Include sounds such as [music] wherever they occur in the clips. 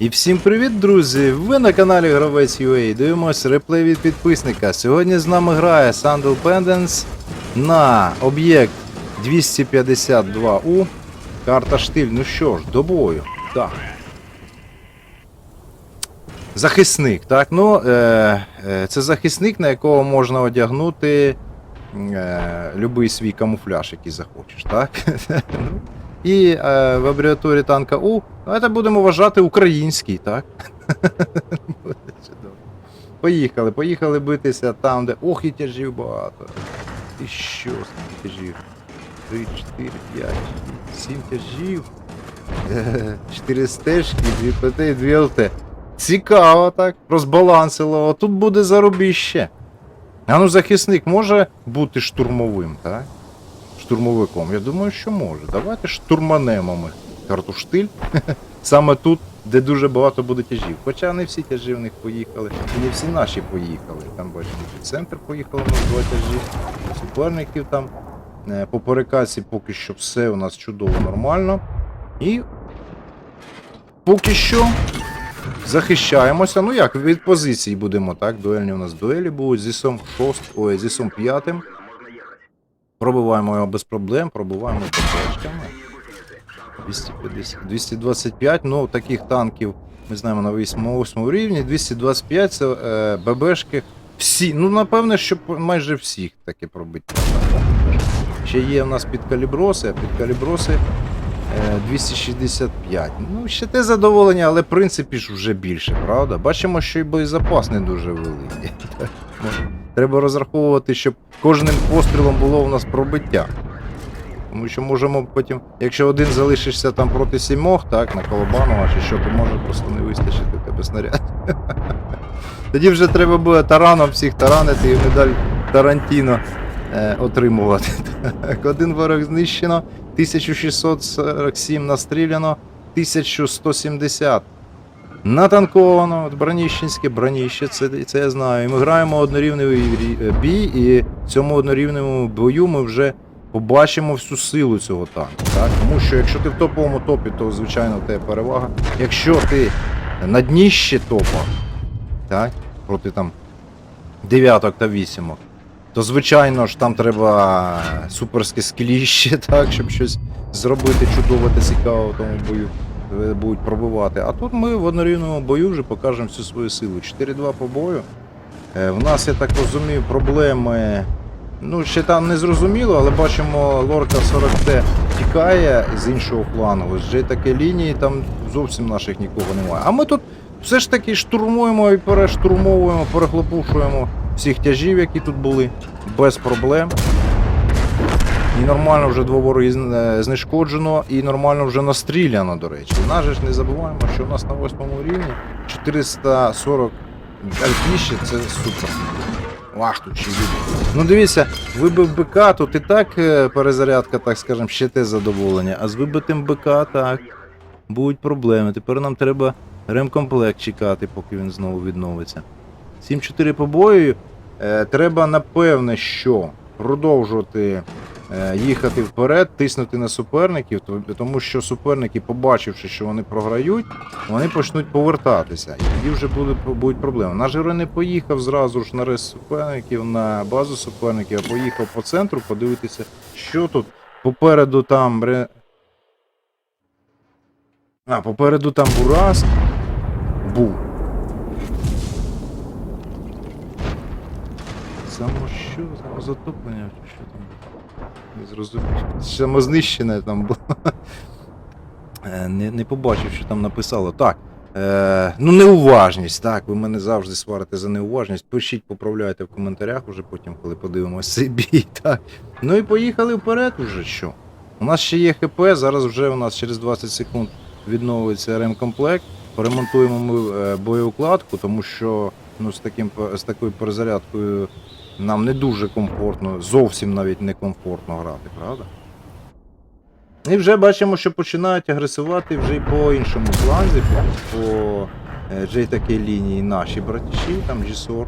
І всім привіт, друзі! Ви на каналі Гравець UA. Дивимось реплей від підписника. Сьогодні з нами грає Sandal Pendants на об'єкт 252U. Карта штиль. Ну що ж, до бою. Так. Захисник, так? Ну, е, е, це захисник, на якого можна одягнути е, любий свій камуфляж, який захочеш, так? [laughs] І е, в абревіатурі танка У, давайте будемо вважати український, так? [laughs] Поїхали, поїхали битися там, де. Ох, і тяжів багато. І що скільки тяжів? 3, 4, 5, 7 тяжів. Е, [laughs] Чотири стежки, дві ПТ і дві ЛТ. Цікаво так. Розбалансило. А Тут буде заробіще. А ну захисник може бути штурмовим, так? Штурмовиком. Я думаю, що може. Давайте штурманемо ми карту штиль. [laughs] Саме тут, де дуже багато буде тяжів. Хоча не всі тяжі в них поїхали. І не всі наші поїхали. Там бачимо, під центр поїхали у нас два тяжі. Суперників там. Е, По перекасі поки що все у нас чудово нормально. І поки що захищаємося. Ну як, від позицій будемо, так? Дуельні у нас дуелі будуть зі сом 6, ой, зі сом 5. Пробиваємо його без проблем, пробиваємо ППшками. 250, 225, ну таких танків ми знаємо на 8 рівні. 225 це е, ББшки. Всі, ну напевне, що майже всіх таки пробити. Ще є у нас підкаліброси, а підкаліброси е, 265. Ну, ще те задоволення, але в принципі ж вже більше, правда? Бачимо, що і боєзапас не дуже великий. [laughs] Треба розраховувати, щоб кожним пострілом було у нас пробиття. Тому що можемо потім, якщо один залишишся там проти сімох, так, на Колобанова чи що, то може просто не вистачити тебе снаряд. [laughs] Тоді вже треба буде тараном всіх таранити і медаль Тарантіно е, отримувати. [laughs] Так, один ворог знищено, 1647 настріляно, 1170 Натанковано, от Броніщенське, Броніще, це, це я знаю. І ми граємо однорівний е, бій, і в цьому однорівному бою ми вже побачимо всю силу цього танку. Так? Тому що якщо ти в топовому топі, то звичайно в тебе перевага. Якщо ти на дніще топа, так, проти там дев'яток та вісімок, то звичайно ж там треба суперське скіліще, так, щоб щось зробити чудове та цікаве в тому бою е, будуть пробивати. А тут ми в однорівному бою вже покажемо всю свою силу. 4-2 по бою. Е, В нас, я так розумію, проблеми. Ну, ще там не зрозуміло, але бачимо, лорка 40Т тікає з іншого флангу. Вже таке лінії, там зовсім наших нікого немає. А ми тут все ж таки штурмуємо і перештурмовуємо, перехлопушуємо всіх тяжів, які тут були, без проблем. І нормально вже вороги е, знешкоджено, і нормально вже настріляно, до речі. Нас же ж не забуваємо, що у нас на восьмому рівні 440 альфіші це супер. Ах, чи люди. Ну дивіться, вибив БК, тут і так е, перезарядка, так скажем, ще те задоволення. А з вибитим БК так. Будуть проблеми. Тепер нам треба ремкомплект чекати, поки він знову відновиться. 7-4 побою. Е, треба напевне, що продовжувати їхати вперед, тиснути на суперників, тому що суперники, побачивши, що вони програють, вони почнуть повертатися. І тоді вже буде, будуть проблеми. Наш герой не поїхав зразу ж на рез суперників, на базу суперників, а поїхав по центру подивитися, що тут. Попереду там. ре- А, попереду там Бурас був. Само що? Самозатоплення чи що там? Не зрозумів. Самознищене там було. [laughs] Е, Не, не побачив, що там написало. Так. Е, ну, неуважність, так. Ви мене завжди сварите за неуважність. Пишіть, поправляйте в коментарях уже потім, коли подивимося цей бій. [laughs] Так. Ну і поїхали вперед уже що. У нас ще є ХП, зараз вже у нас через 20 секунд відновиться ремкомплект. Поремонтуємо ми е, боєукладку, тому що ну, з, таким, з такою перезарядкою нам не дуже комфортно, зовсім навіть не комфортно грати, правда? І вже бачимо, що починають агресувати вже й по іншому фланзі, по, е, вже такій лінії наші братіші, там Джісор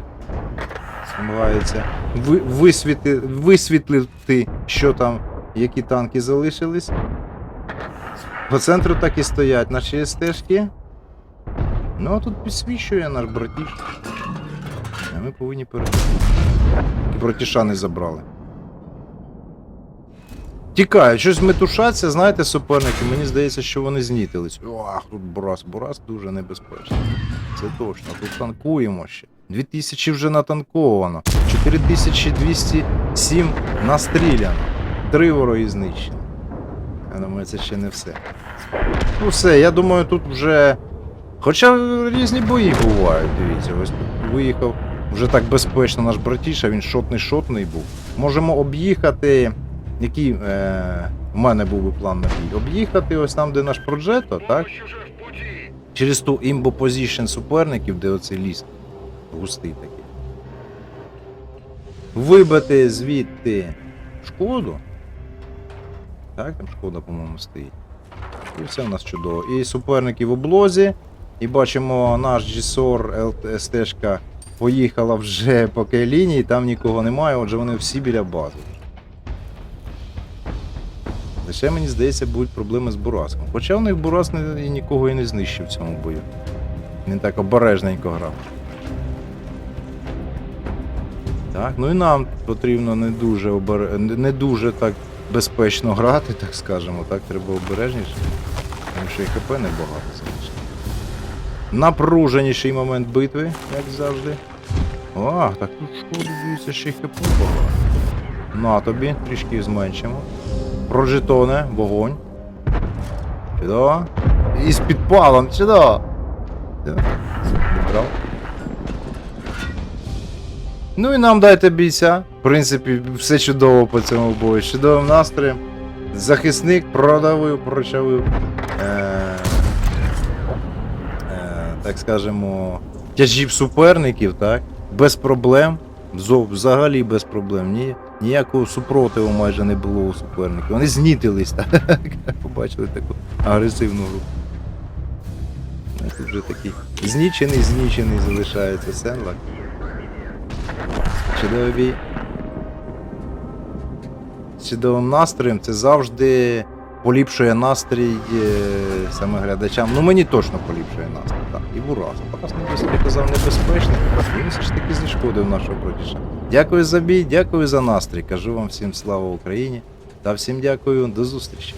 намагається ви, висвіти, висвітлити, що там, які танки залишились. По центру так і стоять наші стежки. Ну а тут підсвічує наш братіш. А ми повинні перейти. І братіша не забрали. Тікають, щось метушаться, знаєте, суперники, мені здається, що вони знітились. Ох, тут Бурас, Бурас дуже небезпечний. Це точно, тут танкуємо ще. 2000 вже натанковано, 4207 настріляно, три вороги знищено. Я думаю, це ще не все. Ну все, я думаю, тут вже. Хоча різні бої бувають, дивіться, ось тут виїхав вже так безпечно наш братіша, він шотний-шотний був. Можемо об'їхати. Який е, в мене був би план на бій? Об'їхати ось там, де наш проджето, так? Через ту імбо позішн суперників, де оцей ліс густий такий. Вибити звідти шкоду. Так, там шкода, по-моєму, стоїть. І все в нас чудово. І суперники в облозі. І бачимо, наш G-SOR ЛТСТ поїхала вже по лінії, там нікого немає, отже вони всі біля бази. Лише мені здається, будуть проблеми з Бураском. Хоча в них Бурас і нікого і не знищив в цьому бою. Він так обережненько грав. Так, ну і нам потрібно не дуже обер... не дуже так безпечно грати, так скажемо. Так, треба обережніше. Тому що і ХП небагато залишилось. Напруженіший момент битви, як завжди. А, так тут шкоди дивіться, ще й ХП. На тобі, трішки зменшимо. Про жетони, вогонь. Чудово. І з підпалом. Чудово. Ну і нам дайте бійця. В принципі, все чудово по цьому бою. Чудовим настроєм. Захисник продавив, прочавив. Е- е- так скажемо, тяжів суперників, так? Без проблем. Взагалі без проблем. Ні, ніякого супротиву майже не було у суперників. Вони знітились, [laughs] так? Побачили таку агресивну групу. Тут вже такий знічений, знічений залишається Сенлак. Чудовий бій. Чудовим настроєм це завжди поліпшує настрій е, саме глядачам. Ну мені точно поліпшує настрій. Так. І Бурас. Бурас я казав небезпечний. Він все ж таки зашкодив нашого братіша. Дякую за бій, дякую за настрій. Кажу вам всім слава Україні та всім дякую, до зустрічі.